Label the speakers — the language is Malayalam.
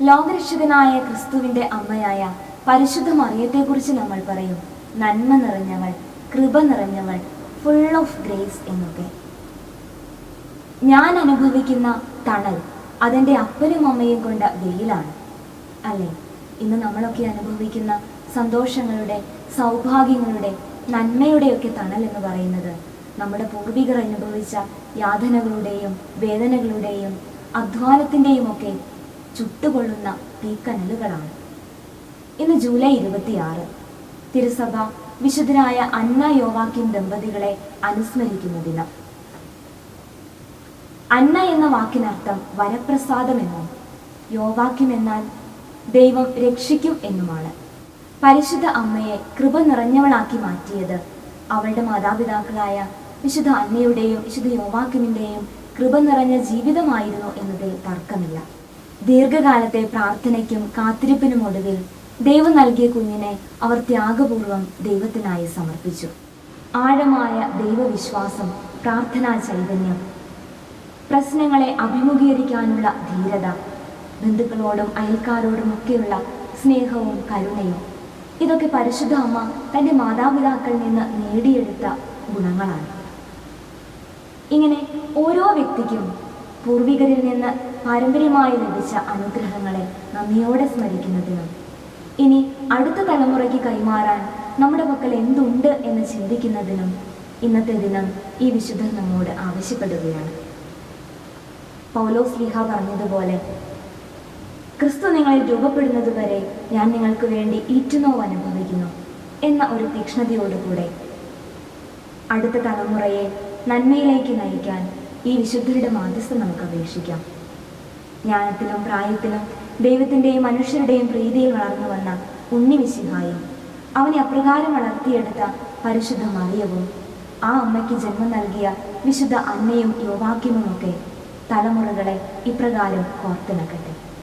Speaker 1: ലോകരക്ഷകനായ ക്രിസ്തുവിന്റെ അമ്മയായ പരിശുദ്ധ മറിയത്തെക്കുറിച്ച് നമ്മൾ പറയും. നന്മ നിറഞ്ഞവൾ കൃപ നിറഞ്ഞവൾ ഫുൾ ഓഫ് ഗ്രേസ് എന്നൊക്കെ. ഞാൻ അനുഭവിക്കുന്ന തണൽ അതെന്റെ അപ്പനും അമ്മയും കൊണ്ട വെയിലാണ്. അല്ലേ? ഇന്ന് നമ്മളൊക്കെ അനുഭവിക്കുന്ന സന്തോഷങ്ങളുടെ സൗഭാഗ്യങ്ങളുടെ നന്മയുടെയൊക്കെ തണൽ എന്ന് പറയുന്നത് നമ്മുടെ പൂർവികർ അനുഭവിച്ച യാതനകളുടെയും വേദനകളുടെയും അധ്വാനത്തിന്റെയും ഒക്കെ ചുട്ടുകൊള്ളുന്ന തീക്കനലുകളാണ് ഇന്ന് ജൂലൈ ഇരുപത്തിയാറ് തിരുസഭ വിശുദ്ധരായ അന്ന യോവാക്കിൻ ദമ്പതികളെ അനുസ്മരിക്കുന്ന ദിനം. അന്ന എന്ന വാക്കിനർത്ഥം വരപ്രസാദം എന്നും യോവാക്യം എന്നാൽ ദൈവം രക്ഷിക്കും എന്നുമാണ്. പരിശുദ്ധ അമ്മയെ കൃപ നിറഞ്ഞവളാക്കി മാറ്റിയത് അവളുടെ മാതാപിതാക്കളായ വിശുദ്ധ അന്നയുടെയും വിശുദ്ധ യോവാക്യമിന്റെയും കൃപ നിറഞ്ഞ ജീവിതമായിരുന്നു എന്നതിൽ തർക്കമില്ല. ദീർഘകാലത്തെ പ്രാർത്ഥനയ്ക്കും കാത്തിരിപ്പിനും ഒടുവിൽ ദൈവം നൽകിയ കുഞ്ഞിനെ അവർ ത്യാഗപൂർവം ദൈവത്തിനായി സമർപ്പിച്ചു. ആഴമായ ദൈവവിശ്വാസം പ്രാർത്ഥനാ ചൈതന്യം പ്രശ്നങ്ങളെ അഭിമുഖീകരിക്കാനുള്ള ധീരത ബന്ധുക്കളോടും അയൽക്കാരോടും ഒക്കെയുള്ള സ്നേഹവും കരുണയും ഇതൊക്കെ പരിശുദ്ധ അമ്മ തന്റെ മാതാപിതാക്കളിൽ നിന്ന് നേടിയെടുത്ത ഗുണങ്ങളാണ്. ഇങ്ങനെ ഓരോ വ്യക്തിക്കും പൂർവികരിൽ നിന്ന് പാരമ്പര്യമായി ലഭിച്ച അനുഗ്രഹങ്ങളെ നന്ദിയോടെ സ്മരിക്കുന്നതിനും ഇനി അടുത്ത തലമുറയ്ക്ക് കൈമാറാൻ നമ്മുടെ പക്കൽ എന്തുണ്ട് എന്ന് ചിന്തിക്കുന്നതിനും ഇന്നത്തെ ദിനം ഈ വിശുദ്ധൻ നമ്മോട് ആവശ്യപ്പെടുകയാണ്. പൗലോസ് ലിഹ പറഞ്ഞതുപോലെ ക്രിസ്തു നിങ്ങളെ രൂപപ്പെടുന്നതുവരെ ഞാൻ നിങ്ങൾക്ക് വേണ്ടി ഈറ്റുനോവ് അനുഭവിക്കുന്നു എന്ന ഒരു തീക്ഷ്ണതയോടുകൂടെ അടുത്ത തലമുറയെ നന്മയിലേക്ക് നയിക്കാൻ ഈ വിശുദ്ധരുടെ മാധ്യസ്ഥം നമുക്ക് അപേക്ഷിക്കാം. ജ്ഞാനത്തിലും പ്രായത്തിലും ദൈവത്തിന്റെയും മനുഷ്യരുടെയും പ്രീതിയിൽ വളർന്നു വന്ന ഉണ്ണി വിശിഹായും അവനെ അപ്രകാരം വളർത്തിയെടുത്ത പരിശുദ്ധ മറിയവും ആ അമ്മയ്ക്ക് ജന്മം നൽകിയ വിശുദ്ധ അന്നയും യോവാക്യവുമൊക്കെ തലമുറകളെ ഇപ്രകാരം കോർത്തിണക്കട്ടെ.